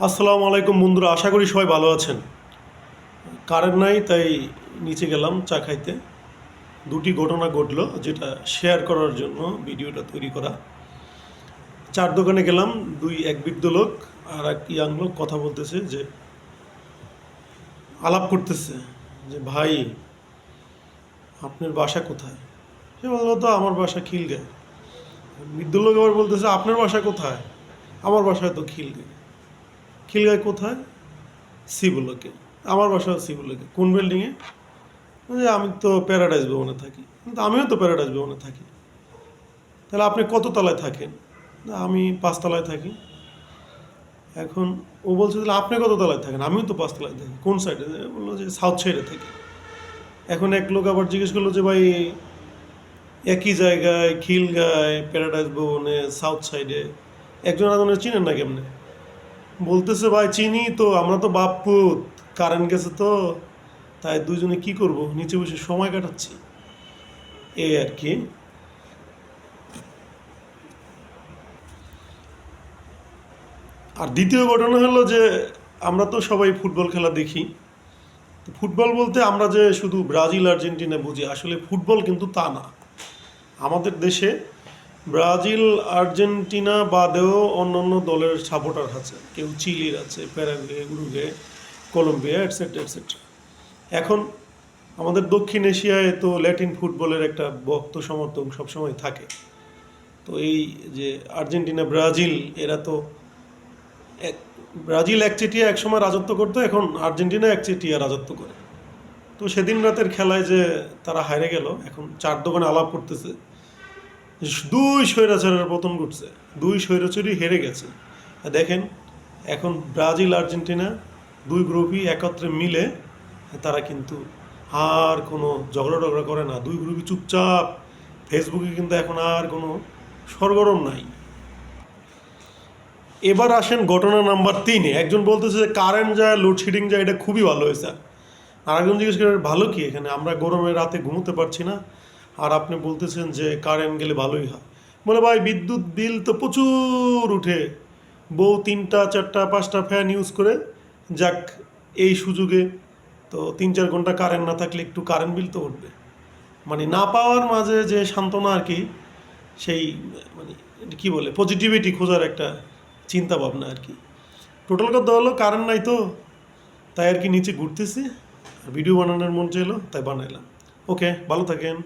আসসালামু আলাইকুম বন্ধুরা, আশা করি সবাই ভালো আছেন। কারেন্ট নাই, তাই নিচে গেলাম চা খাইতে। দুটি ঘটনা ঘটলো যেটা শেয়ার করার জন্য ভিডিওটা তৈরি করা। চার দোকানে গেলাম, দুই এক বৃদ্ধ লোক আর এক ইয়াং লোক কথা বলতেছে যে, আলাপ করতেছে যে, ভাই, আপনার বাসা কোথায়? সে বলল, তো আমার বাসা খিলগায় বৃদ্ধ লোক আবার বলতেছে, আপনার বাসা কোথায়? আমার বাসায় তো খিলগায় খিলগায় কোথায়? সিবুলোকে আমার বাসা সিবুলোকে কোন বিল্ডিংয়ে? আমি তো প্যারাডাইজ ভবনে থাকি। কিন্তু আমিও তো প্যারাডাইজ ভবনে থাকি। তাহলে আপনি কত তলায় থাকেন? আমি পাঁচতলায় থাকি। এখন ও বলছে, তাহলে আপনি কত তলায় থাকেন? আমিও তো পাঁচতলায় থাকি। কোন সাইডে? বলল যে সাউথ সাইডে থাকি। এখন এক লোক আবার জিজ্ঞেস করল যে, ভাই, একই জায়গায় খিলগায় প্যারাডাইজ ভবনে সাউথ সাইডে একজন আরেকজনের চিনেন না কেমনে? বলতেছে, ভাই, চিনি তো, আমরা তো বাপুত কারেন্ট গেছে তো, তাই দুজনে কি করব? নিচে বসে সময় কাটাচ্ছি। এই আর কি। আর দ্বিতীয় ঘটনা হলো যে, আমরা তো সবাই ফুটবল খেলা দেখি। ফুটবল বলতে আমরা যে শুধু ব্রাজিল, আর্জেন্টিনা বুঝি, আসলে ফুটবল কিন্তু তা না। আমাদের দেশে ব্রাজিল, আর্জেন্টিনা বাদেও অন্যান্য দলের সাপোর্টার আছে। কেউ চিলির আছে, Paraguay Uruguay Colombia etcetera etcetera এখন আমাদের দক্ষিণ এশিয়ায় তো ল্যাটিন ফুটবলের একটা ভক্ত সমর্থক সবসময় থাকে। তো এই যে আর্জেন্টিনা, ব্রাজিল, এরা তো এক, ব্রাজিল একচেটিয়া একসময় রাজত্ব করতো, এখন আর্জেন্টিনা একচেটিয়া রাজত্ব করে। তো সেদিন রাতের খেলায় যে তারা হারে গেল, এখন চার দোকানে আলাপ করতেছে। দুই স্বৈরাচারের পতন ঘটছে। দুই স্বৈরাচারই হেরে গেছে। দেখেন, এখন ব্রাজিল, আর্জেন্টিনা দুই গ্রুপই একত্রে মিলে তারা কিন্তু আর কোনো ঝগড়া টগড়া করে না। দুই গ্রুপই চুপচাপ। ফেসবুকে কিন্তু এখন আর কোনো সরগরম নাই। এবার আসেন ঘটনা নাম্বার তিনে। একজন বলতেছে যে কারেন্ট যায়, লোডশেডিং যায়, এটা খুবই ভালো হয়েছে। আর একজন জিজ্ঞেস করে, ভালো কি এখানে? আমরা গরমে রাতে ঘুমোতে পারছি না। আর আপনি বলতেছেন যে কারেন্ট গেলে ভালোই হয়। বলে, ভাই, বিদ্যুৎ বিল তো প্রচুর উঠে। বউ তিনটা, চারটা, পাঁচটা ফ্যান ইউজ করে, যাক, এই সুযোগে তো তিন, চার ঘণ্টা কারেন্ট না থাকলে একটু কারেন্ট বিল তো উঠবে। মানে না পাওয়ার মাঝে যে সান্ত্বনা আর কি, সেই মানে কি বলে পজিটিভিটি খোঁজার একটা চিন্তা ভাবনা আর কি। টোটাল কথা হলো কারেন্ট নাই তো, তাই আর কি নিচে ঘুরতেছি ভিডিও বানানোর মন চাইলো, তাই বানাইলাম। ওকে ভালো থাকেন।